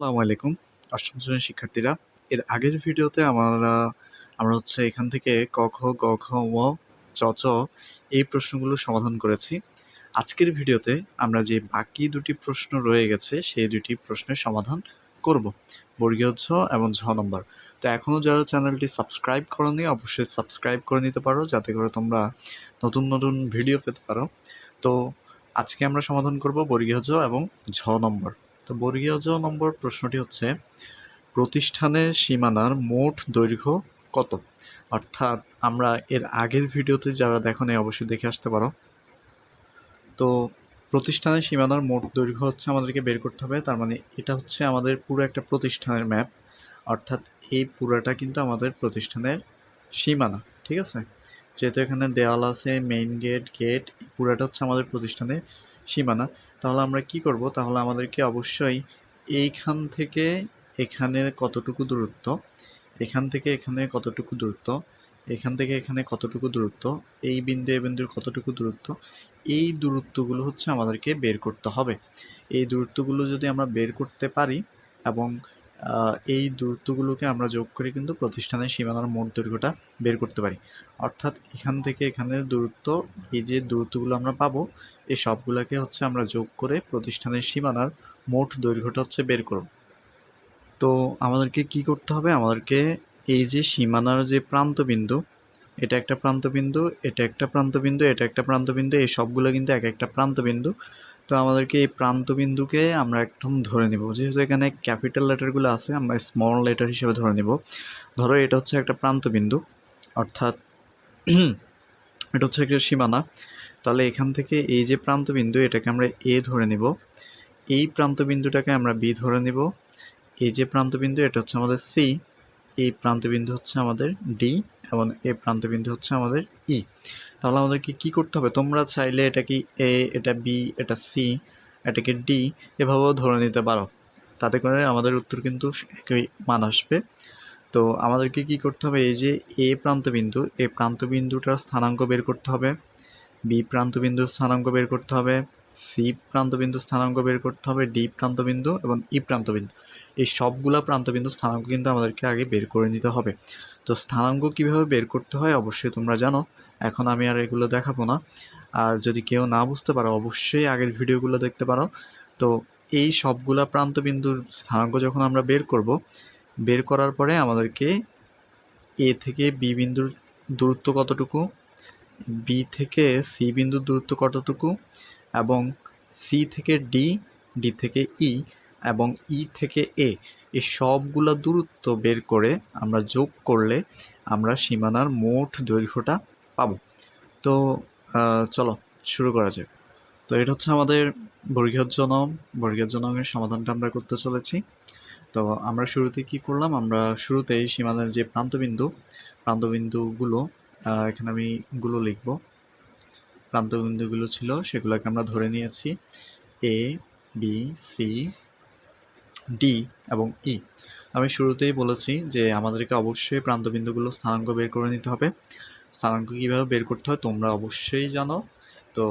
আসসালামু আলাইকুম। অষ্টম শ্রেণির শিক্ষার্থীরা, এর আগের ভিডিওতে আমরা আমরা হচ্ছে এখান থেকে ক খ গ খ ম, চ চ এই প্রশ্নগুলো সমাধান করেছি। আজকের ভিডিওতে আমরা যে বাকি দুটি প্রশ্ন রয়ে গেছে, সেই দুটি প্রশ্নের সমাধান করব। বর্গীয় ঝ এবং ঝ নম্বর। তো এখনও যারা চ্যানেলটি সাবস্ক্রাইব করনি, অবশ্যই সাবস্ক্রাইব করে নিতে পারো, যাতে করে তোমরা নতুন নতুন ভিডিও পেতে পারো। তো আজকে আমরা সমাধান করব বর্গীয় ঝ এবং ঝ নম্বর। তো বর্গীয় জ নম্বর প্রশ্নটি হচ্ছে, প্রতিষ্ঠানের সীমানার মোট দৈর্ঘ্য কত? অর্থাৎ আমরা এর আগের ভিডিওতে যারা দেখো নেই, অবশ্যই দেখে আসতে পারো। তো প্রতিষ্ঠানের সীমানার মোট দৈর্ঘ্য হচ্ছে আমাদেরকে বের করতে হবে, তার মানে এটা হচ্ছে আমাদের পুরো একটা প্রতিষ্ঠানের ম্যাপ। অর্থাৎ এই পুরোটা কিন্তু আমাদের প্রতিষ্ঠানের সীমানা, ঠিক আছে? যেহেতু এখানে দেওয়াল আছে মেইন গেট গেট পুরোটা হচ্ছে আমাদের প্রতিষ্ঠানের সীমানা। তাহলে আমরা কি করব? তাহলে আমাদেরকে অবশ্যই এইখান থেকে এখানে কতটুকু দূরত্ব, এখান থেকে এখানে কতটুকু দূরত্ব, এখান থেকে এখানে কতটুকু দূরত্ব, এই বিন্দু, এই বিন্দুর কতটুকু দূরত্ব, এই দূরত্বগুলো হচ্ছে আমাদেরকে বের করতে হবে। এই দূরত্বগুলো যদি আমরা বের করতে পারি এবং এই দূরত্বগুলোকে আমরা যোগ করে কিন্তু প্রতিষ্ঠানের সীমানার মোট দৈর্ঘ্যটা বের করতে পারি। অর্থাৎ এখান থেকে এখানের দূরত্ব, এই যে দূরত্বগুলো আমরা পাবো, এই সবগুলোকে হচ্ছে আমরা যোগ করে প্রতিষ্ঠানের সীমানার মোট দৈর্ঘ্যটা হচ্ছে বের করব। তো আমাদেরকে কি করতে হবে? আমাদেরকে এই যে সীমানার যে প্রান্তবিন্দু, এটা একটা প্রান্তবিন্দু, এটা একটা প্রান্তবিন্দু, এটা একটা প্রান্তবিন্দু, এই সবগুলো কিন্তু এক একটা প্রান্তবিন্দু তো আমাদেরকে এই প্রান্তবিন্দুকে আমরা একদম ধরে নিব। যেহেতু এখানে ক্যাপিটাল লেটারগুলো আছে, আমরা স্মল লেটার হিসেবে ধরে নিব। ধরো এটা হচ্ছে একটা প্রান্তবিন্দু অর্থাৎ এটা হচ্ছে একটা সীমানা। তাহলে এখান থেকে এই যে প্রান্তবিন্দু এটাকে আমরা এ ধরে নিব। এই প্রান্তবিন্দুটাকে আমরা বি ধরে নিব। এই যে প্রান্তবিন্দু এটা হচ্ছে আমাদের সি। এই প্রান্তবিন্দু হচ্ছে আমাদের ডি এবং এই প্রান্তবিন্দু হচ্ছে আমাদের ই। তাহলে আমাদেরকে কি করতে হবে? তোমরা চাইলে এটা কি এ এটা বি এটা সি এটাকে ডি এভাবেও ধরে নিতে পারো। তাতে করে আমাদের উত্তর কিন্তু একই মান আসবে। তো আমাদেরকে কি করতে হবে? এই যে এ প্রান্তবিন্দু এই প্রান্তবিন্দুটার স্থানাঙ্ক বের করতে হবে। বি প্রান্তবিন্দুর স্থানাঙ্ক বের করতে হবে। সি প্রান্তবিন্দু স্থানাঙ্ক বের করতে হবে। ডি প্রান্তবিন্দু এবং ই প্রান্তবিন্দু। এই সবগুলা প্রান্তবিন্দু স্থানাঙ্ক কিন্তু আমাদেরকে আগে বের করে নিতে হবে। তো স্থানাঙ্ক কীভাবে বের করতে হয়? অবশ্যই তোমরা জানো। এখন আমি আর এগুলো দেখাবো না। আর যদি কেউ না বুঝতে পারো, অবশ্যই আগের ভিডিওগুলো দেখতে পারো। তো এই সবগুলা প্রান্তবিন্দুর স্থানাঙ্ক যখন আমরা বের করব, বের করার পরে আমাদেরকে এ থেকে বি বিন্দুর দূরত্ব কতটুকু, বি থেকে সি বিন্দুর দূরত্ব কতটুকু, এবং সি থেকে ডি ডি থেকে ই, এবং ই থেকে এ, এই সবগুলা দূরত্ব বের করে আমরা যোগ করলে আমরা সীমানার মোট দৈর্ঘ্যটা পাবো। তো চলো, শুরু করা যাক। তো এটা হচ্ছে আমাদের বর্গীয় জনম। বর্গীয় জনমের সমাধানটা আমরা করতে চলেছি। তো আমরা শুরুতে কি করলাম? আমরা শুরুতেই সীমানার যে প্রান্তবিন্দু, প্রান্তবিন্দুগুলো এখানে আমি গুলো লিখব। প্রান্তবিন্দুগুলো ছিল, সেগুলোকে আমরা ধরে নিয়েছি। এ, বি, সি, ডি এবং ই। আমি শুরুতেই বলেছি যে আমাদেরকে অবশ্যই প্রান্তবিন্দুগুলো স্থানাঙ্ক বের করে নিতে হবে। স্থানাঙ্ক কীভাবে বের করতে হয় তোমরা অবশ্যই জানো। তো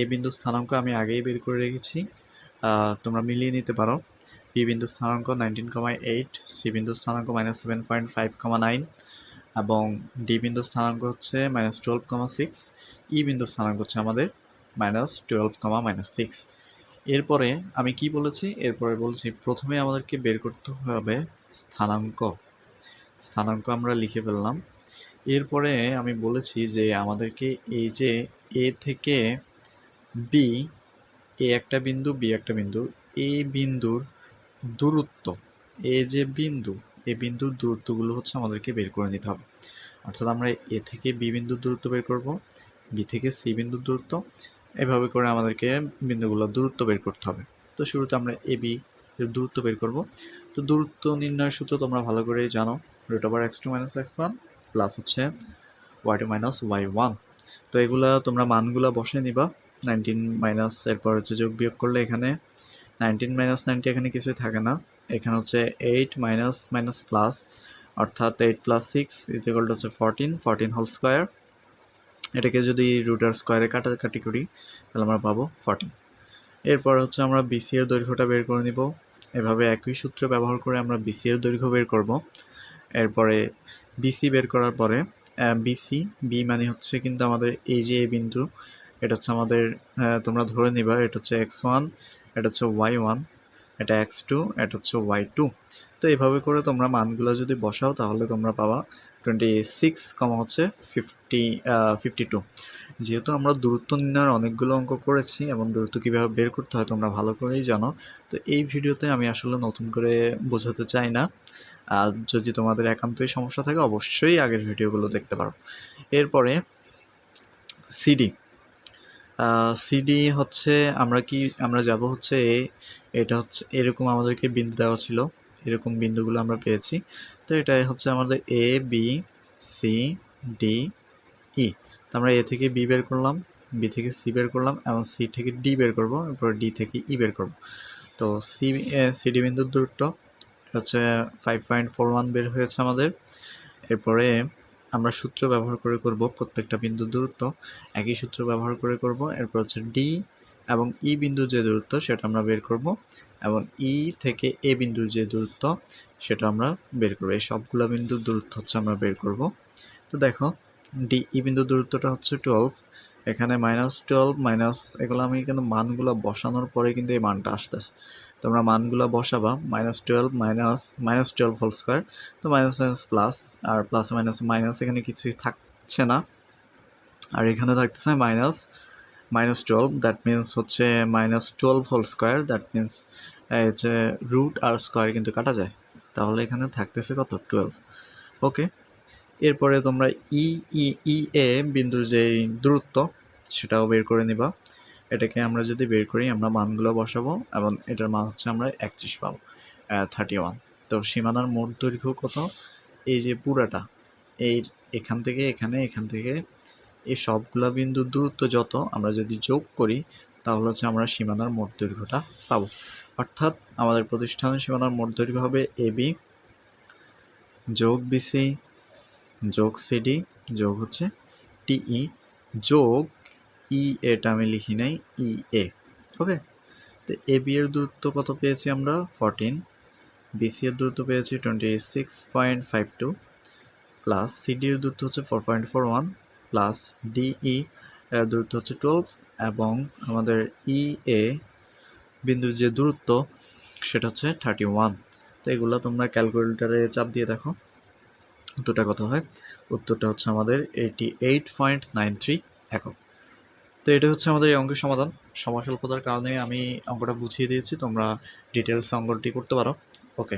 এ বিন্দু স্থানাঙ্ক আমি আগেই বের করে রেখেছি। তোমরা মিলিয়ে নিতে পারো। বি বিন্দু স্থানাঙ্ক নাইনটিন কমা এইট, সি বিন্দু স্থানাঙ্ক minus seven point five comma nine এবং ডি বিন্দু স্থানাঙ্ক হচ্ছে minus twelve comma six. E বিন্দু স্থানাঙ্ক হচ্ছে আমাদের minus twelve comma minus six. এরপরে আমি কি বলেছি? এরপরে বলছি প্রথমে আমাদেরকে বের করতে হবে স্থানাঙ্ক। স্থানাঙ্ক আমরা লিখে ফেললাম। এরপরে আমি বলেছি যে আমাদেরকে এই যে এ থেকে বি, এ একটা বিন্দু, বি একটা বিন্দু এই বিন্দুর দূরত্ব, এ যে বিন্দু, এ বিন্দুর দূরত্বগুলো হচ্ছে আমাদেরকে বের করে নিতে হবে। অর্থাৎ আমরা এ থেকে বি বিন্দুর দূরত্ব বের করব, বি থেকে সি বিন্দুর দূরত্ব, এভাবে করে আমাদেরকে বিন্দুগুলোর দূরত্ব বের করতে হবে। তো শুরুতে আমরা এ, বি দূরত্ব বের করব। তো দূরত্ব নির্ণয়ের সূত্র তোমরা ভালো করেই জানো root over x two minus x one plus হচ্ছে y two minus y one তো এগুলা তোমরা মানগুলো বসে নিবা। নাইনটিন মাইনাস এরপর হচ্ছে যোগ বিয়োগ করলে এখানে নাইনটিন মাইনাস নাইনটি এখানে কিছুই থাকে না। এখানে হচ্ছে এইট মাইনাস মাইনাস প্লাস অর্থাৎ এইট প্লাস সিক্স ইজিকাল হচ্ছে ফোরটিন ফোরটিন হোল স্কোয়ার এটাকে যদি রুটার স্কোয়ারে কাটাকাটি করি, তাহলে আমরা পাবো ফোরটিন এরপর হচ্ছে আমরা বিসি এর দৈর্ঘ্যটা বের করে নিব। এভাবে একই সূত্র ব্যবহার করে আমরা বিসি এর দৈর্ঘ্য বের করব। এরপরে বিসি বের করার পরে বিসি বি মানে হচ্ছে কিন্তু আমাদের এই যে এ বিন্দু, এটা হচ্ছে আমাদের তোমরা ধরে নিবা, এটা হচ্ছে এক্স ওয়ান এটা হচ্ছে ওয়াই ওয়ান এটা এক্স টু এটা হচ্ছে ওয়াই টু তো এভাবে করে তোমরা মানগুলো যদি বসাও, তাহলে তোমরা পাবা টোয়েন্টি সিক্স কমা হচ্ছে ফিফটি ফিফটি টু যেহেতু আমরা দূরত্ব নির্ণয়ের অনেকগুলো অঙ্ক করেছি, এবং দূরত্ব কীভাবে বের করতে হয় তোমরা ভালো করেই জানো। তো এই ভিডিওতে আমি আসলে নতুন করে বোঝাতে চাই না। আর যদি তোমাদের একান্তই সমস্যা থাকে, অবশ্যই আগের ভিডিওগুলো দেখতে পারো। এরপরে সিডি সিডি হচ্ছে, আমরা কি, আমরা যাব হচ্ছে এটা হচ্ছে, এরকম আমাদেরকে বিন্দু দেওয়া ছিল, এরকম বিন্দুগুলো আমরা পেয়েছি। তো এটা হচ্ছে আমাদের A B C D E তো আমরা এ থেকে বি বের করলাম বি থেকে সি বের করলাম, এবং সি থেকে ডি বের করব, এরপর ডি থেকে ই বের করব। তো সি সিডি বিন্দুর দূরত্ব হচ্ছে ফাইভ পয়েন্ট ফোর ওয়ান বের হয়েছে আমাদের। এরপরে আমরা সূত্র ব্যবহার করে করব প্রত্যেকটা বিন্দুর দূরত্ব, একই সূত্র ব্যবহার করে করব। এরপর হচ্ছে ডি এবং ই বিন্দুর যে দূরত্ব সেটা আমরা বের করব এবং ই থেকে এ বিন্দুর যে দূরত্ব সেটা আমরা বের করব। এই সবগুলো বিন্দুর দূরত্ব হচ্ছে আমরা বের করব। তো দেখো ডি ই বিন্দুর দূরত্বটা হচ্ছে টুয়েলভ এখানে মাইনাস টুয়েলভ মাইনাস এগুলো আমি কিন্তু মানগুলো বসানোর পরে কিন্তু এই মানটা আসতেছে। তোমরা মানগুলো বসাবা minus twelve minus minus twelve whole square তো মাইনাস মাইনাস প্লাস আর প্লাস মাইনাস মাইনাস এখানে কিছুই থাকছে না। আর এখানে থাকতেছে minus minus twelve that means হচ্ছে minus twelve whole square that means হচ্ছে রুট আর স্কোয়ার কিন্তু কাটা যায়। তাহলে এখানে থাকতেছে কত? টুয়েলভ ওকে এরপরে তোমরা ই ই এ বিন্দুর যে দূরত্ব, সেটাও বের করে নিবা। এটাকে আমরা যদি বের করি, আমরা মানগুলো বসাবো এবং এটার মান হচ্ছে আমরা একত্রিশ পাবো থার্টি ওয়ান তো সীমানার মোট দৈর্ঘ্য কত? এই যে পুরাটা, এই এখান থেকে এখানে, এখান থেকে এই সবগুলা বিন্দুর দূরত্ব যত, আমরা যদি যোগ করি, তাহলে হচ্ছে আমরা সীমানার মোট দৈর্ঘ্যটা পাবো। অর্থাৎ আমাদের প্রতিষ্ঠানের সীমানার মোট দৈর্ঘ্য হবে এ বি যোগ বিসি যোগ সিডি যোগ হচ্ছে টিই যোগ ই এটা আমি লিখি নাই, ই এ ওকে তো এ বি এর দূরত্ব কত পেয়েছি আমরা? ফরটিন বিসি এর দূরত্ব পেয়েছি twenty six point five two plus CD এর দূরত্ব হচ্ছে four point four one plus DE এর দূরত্ব হচ্ছে টুয়েলভ এবং আমাদের ই এ বিন্দুর যে দূরত্ব সেটা হচ্ছে থার্টি ওয়ান তো এগুলো তোমরা ক্যালকুলেটারে চাপ দিয়ে দেখো, উত্তরটা কত হয়? উত্তরটা হচ্ছে আমাদের eighty eight point nine three একক। তো এটা হচ্ছে আমাদের এই অঙ্কের সমাধান। সময় স্বল্পতার কারণে আমি অঙ্কটা বুঝিয়ে দিয়েছি, তোমরা ডিটেলস অঙ্কটি করতে পারো। ওকে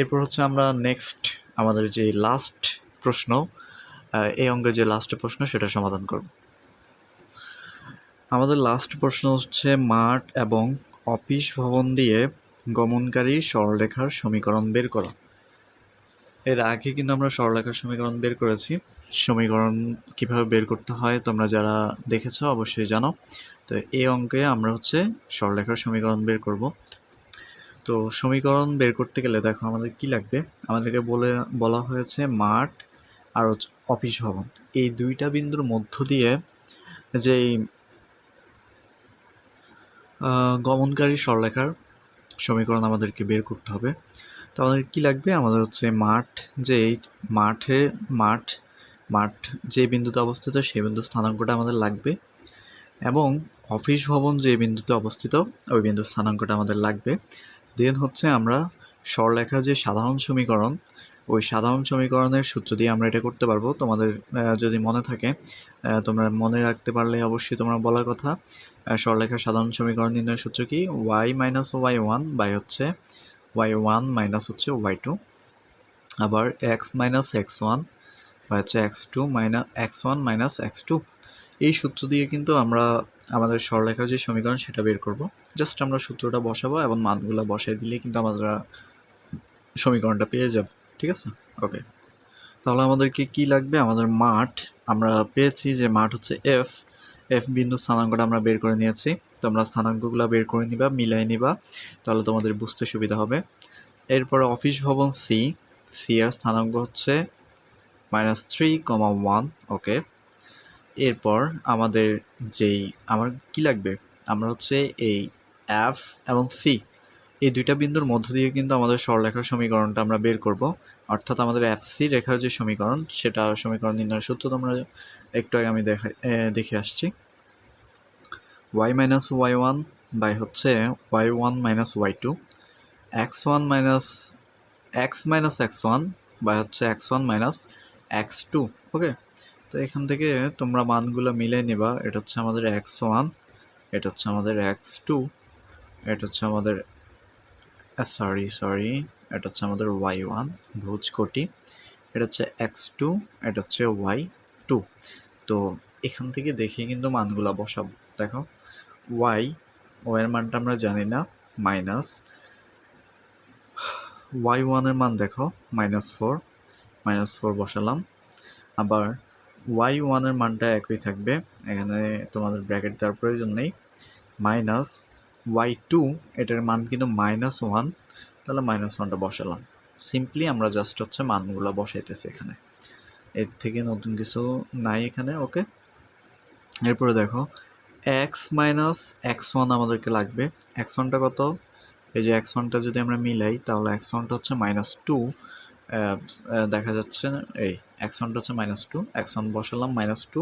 এরপর হচ্ছে আমরা নেক্সট আমাদের যে লাস্ট প্রশ্ন এই অঙ্কের যে লাস্ট প্রশ্ন, সেটা সমাধান করব। আমাদের লাস্ট প্রশ্ন হচ্ছে মাঠ এবং অফিস ভবন দিয়ে গমনকারী সরলরেখার সমীকরণ বের করো। এর আগে কিন্তু আমরা সরলরেখার সমীকরণ বের করেছি। সমীকরণ কীভাবে বের করতে হয় তোমরা যারা দেখেছ অবশ্যই জানো। তো এই অঙ্কে আমরা হচ্ছে সরলরেখার সমীকরণ বের করব। তো সমীকরণ বের করতে গেলে দেখো আমাদের কি লাগবে? আমাদেরকে বলে বলা হয়েছে মাঠ আর অফিস ভবন। এই দুইটা বিন্দুর মধ্য দিয়ে আহ, গমনকারী সরলরেখার সমীকরণ আমাদেরকে বের করতে হবে। তো আমাদের কী লাগবে? আমাদের হচ্ছে মাঠ যে মাঠে মাঠ মাঠ যে বিন্দুতে অবস্থিত সেই বিন্দু স্থানাঙ্কটা আমাদের লাগবে। এবং অফিস ভবন যে বিন্দুতে অবস্থিত ওই বিন্দু স্থানাঙ্কটা আমাদের লাগবে। দেন হচ্ছে আমরা সরলেখার যে সাধারণ সমীকরণ ওই সাধারণ সমীকরণের সূত্র দিয়ে আমরা এটা করতে পারব। তোমাদের যদি মনে থাকে তোমরা মনে রাখতে পারলে অবশ্যই তোমরা বলার কথা আহ, সরলেখার সাধারণ সমীকরণ নির্ণয়ের সূত্র কি? Y minus y one by হচ্ছে ওয়াই ওয়ান মাইনাস হচ্ছে ওয়াই টু আবার এক্স মাইনাস এক্স ওয়ান বা হচ্ছে x two minus x one minus x two এই সূত্র দিয়ে কিন্তু আমরা আমাদের সরলেখার যে সমীকরণ সেটা বের করব। জাস্ট আমরা সূত্রটা বসাবো এবং মানগুলো বসাই দিলেই কিন্তু আমরা সমীকরণটা পেয়ে যাব, ঠিক আছে? ওকে তাহলে আমাদেরকে কি লাগবে? আমাদের মাঠ, আমরা পেয়েছি যে মাঠ হচ্ছে এফ এফ বিন্দু স্থানাঙ্কটা আমরা বের করে নিয়েছি। তোমরা স্থানাঙ্কগুলো বের করে নিবা, মিলাই নিবা, তাহলে তোমাদের বুঝতে সুবিধা হবে। এরপরে অফিস ভবন সি সি এর স্থানাঙ্ক হচ্ছে minus three comma one okay এরপর আমাদের যেই, আমার কি লাগবে? আমরা হচ্ছে এই এফ এবং সি এই দুইটা বিন্দুর মধ্য দিয়ে কিন্তু আমাদের সরলরেখার সমীকরণটা আমরা বের করব। অর্থাৎ আমাদের এফ সি রেখার যে সমীকরণ, সেটা সমীকরণ নির্ণয় সূত্র তোমরা একটু আগে আমি দেখা দেখে আসছি। Y minus y one by হচ্ছে y one minus y two x one minus x minus x one by হচ্ছে x one minus x two okay তো এখান থেকে তোমরা মানগুলো মিলে নেবা, এটা হচ্ছে আমাদের এক্স ওয়ান এটা হচ্ছে আমাদের এক্স টু এটা হচ্ছে আমাদের সরি সরি এটা হচ্ছে আমাদের ওয়াই ওয়ান ভুজ কোটি, এটা হচ্ছে এক্স টু এটা হচ্ছে ওয়াই টু তো এখান থেকে দেখে কিন্তু মানগুলো বসাবো। দেখো ওয়াই ওয়াইয়ের মানটা আমরা জানি না মাইনাস ওয়াই ওয়ানের মান দেখো মাইনাস ফোর মাইনাস ফোর বসালাম। আবার ওয়াই ওয়ানের মানটা একই থাকবে, এখানে তোমাদের ব্র্যাকেট দেওয়ার প্রয়োজন নেই। মাইনাস ওয়াই টু এটার মান কিন্তু মাইনাস ওয়ান তাহলে মাইনাস ওয়ানটা বসালাম। সিম্পলি আমরা জাস্ট হচ্ছে মানগুলো বসাইতেছি এখানে। এর থেকে নতুন কিছু নাই এখানে ওকে এরপরে দেখো এক্স মাইনাস এক্স ওয়ান আমাদেরকে লাগবে। এক্স ওয়ানটা কত? এই যে এক্স ওয়ানটা যদি আমরা মিলাই, তাহলে এক্স ওয়ানটা হচ্ছে মাইনাস টু দেখা যাচ্ছে এই এক্স ওয়ানটা হচ্ছে মাইনাস টু এক্স ওয়ান বসালাম মাইনাস টু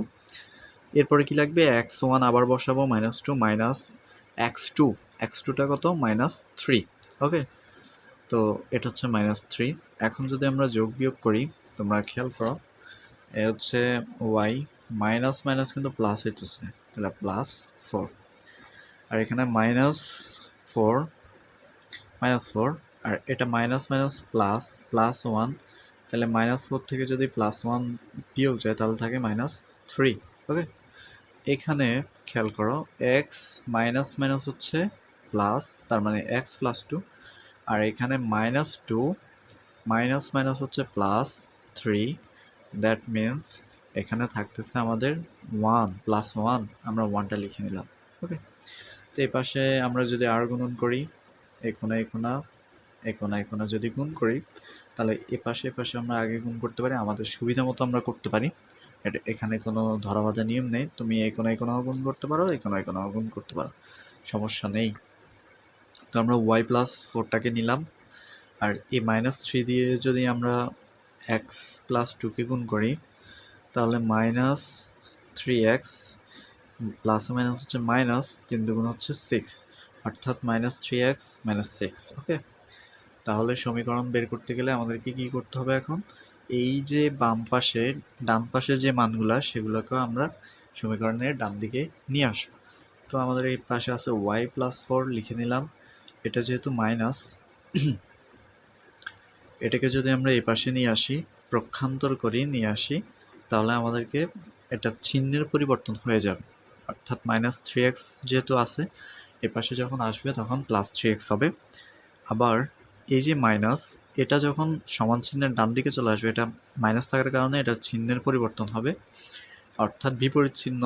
এরপরে কি লাগবে? এক্স ওয়ান আবার বসাবো minus two minus x two x টুটা কত? মাইনাস থ্রি ওকে তো এটা হচ্ছে মাইনাস থ্রি এখন যদি আমরা যোগ বিয়োগ করি, তোমরা খেয়াল করো, এ হচ্ছে ওয়াই মাইনাস মাইনাস কিন্তু প্লাস হইতেছে। এটা প্লাস ফোর আর এখানে মাইনাস ফোর মাইনাস ফোর আর এটা minus minus plus plus one তাহলে মাইনাস ফোর থেকে যদি প্লাস ওয়ান বিয়োগ যায়, তাহলে থাকে মাইনাস থ্রি ওকে এখানে খেয়াল করো এক্স মাইনাস মাইনাস হচ্ছে প্লাস তার মানে এক্স প্লাস টু আর এখানে মাইনাস টু মাইনাস মাইনাস হচ্ছে প্লাস থ্রি দ্যাট মিন্স এখানে থাকতেছে আমাদের ওয়ান প্লাস ওয়ান আমরা ওয়ানটা লিখে নিলাম ওকে তো এই পাশে আমরা যদি আর গুণন করি একোনা একোনা একোনা একোনা যদি গুণ করি, তাহলে এ পাশে পাশে আমরা আগে গুণ করতে পারি, আমাদের সুবিধা মতো আমরা করতে পারি। এটা, এখানে কোনো ধরাবাধা নিয়ম নেই, তুমি এই কোনো এकोনাও গুণ করতে পারো এই কোনো এकोনাও গুণ করতে পারো, সমস্যা নেই। তো আমরা ওয়াই প্লাস ফোরটাকে নিলাম, আর এই মাইনাস থ্রি দিয়ে যদি আমরা এক্স প্লাস টুকে গুণ করি তাহলে minus three x plus minus হচ্ছে মাইনাস তিন দুগুণ হচ্ছে সিক্স। অর্থাৎ minus three x minus six, okay? তাহলে সমীকরণ বের করতে গেলে আমাদেরকে কী করতে হবে এখন? এই যে বাম পাশে, ডান পাশের যে মানগুলা, সেগুলোকেও আমরা সমীকরণের ডান দিকে নিয়ে আসব। তো আমাদের এই পাশে আছে ওয়াই প্লাস ফোর লিখে নিলাম। এটা যেহেতু মাইনাস, এটাকে যদি আমরা এই পাশে নিয়ে আসি, প্রক্ষান্তর করি, নিয়ে আসি তাহলে আমাদেরকে এটা চিহ্নের পরিবর্তন হয়ে যাবে। অর্থাৎ মাইনাস থ্রি এক্স যেহেতু আছে, এ পাশে যখন আসবে তখন প্লাস থ্রি এক্স হবে। আবার এই যে মাইনাস এটা যখন সমান চিহ্নের ডান দিকে চলে আসবে, এটা মাইনাস থাকার কারণে এটা চিহ্নের পরিবর্তন হবে। অর্থাৎ বিপরীত চিহ্ন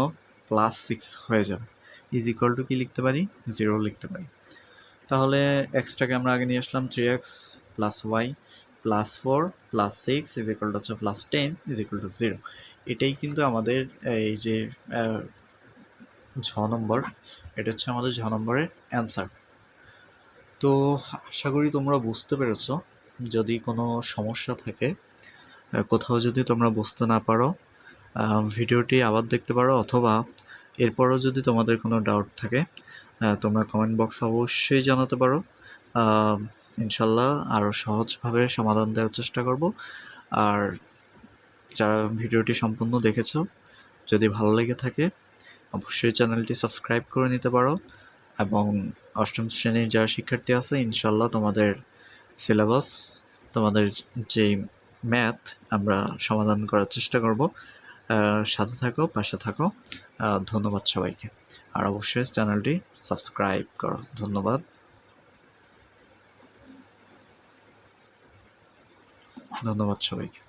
প্লাস সিক্স হয়ে যাবে। ইজ ইকুয়াল টু কি লিখতে পারি? জিরো লিখতে পারি। তাহলে এক্সটাকে আমরা আগে নিয়ে আসলাম three x plus y plus four plus six is equal to হচ্ছে plus ten is equal to zero এটাই কিন্তু আমাদের, এই যে ছ নম্বর, এটা হচ্ছে আমাদের ছ নম্বরের অ্যান্সার তো আশা করি তোমরা বুঝতে পেরেছ, যদি কোনো সমস্যা থাকে কোথাও যদি তোমরা বুঝতে না পারো ভিডিওটি আবার দেখতে পারো অথবা এরপরও যদি তোমাদের কোনো ডাউট থাকে তোমরা কমেন্ট বক্স অবশ্যই জানাতে পারো। ইনশাল্লাহ আরও সহজভাবে সমাধান দেওয়ার চেষ্টা করব। আর যারা ভিডিওটি সম্পূর্ণ দেখেছ, যদি ভালো লেগে থাকে, অবশ্যই চ্যানেলটি সাবস্ক্রাইব করে নিতে পারো। এবং অষ্টম শ্রেণির যারা শিক্ষার্থী আছে, ইনশাল্লাহ তোমাদের সিলেবাস, তোমাদের যে ম্যাথ, আমরা সমাধান করার চেষ্টা করব। সাথে থাকো, পাশে থাকো। ধন্যবাদ সবাইকে। আর অবশ্যই চ্যানেলটি সাবস্ক্রাইব করো। ধন্যবাদ। ধন্যবাদ সবাইকে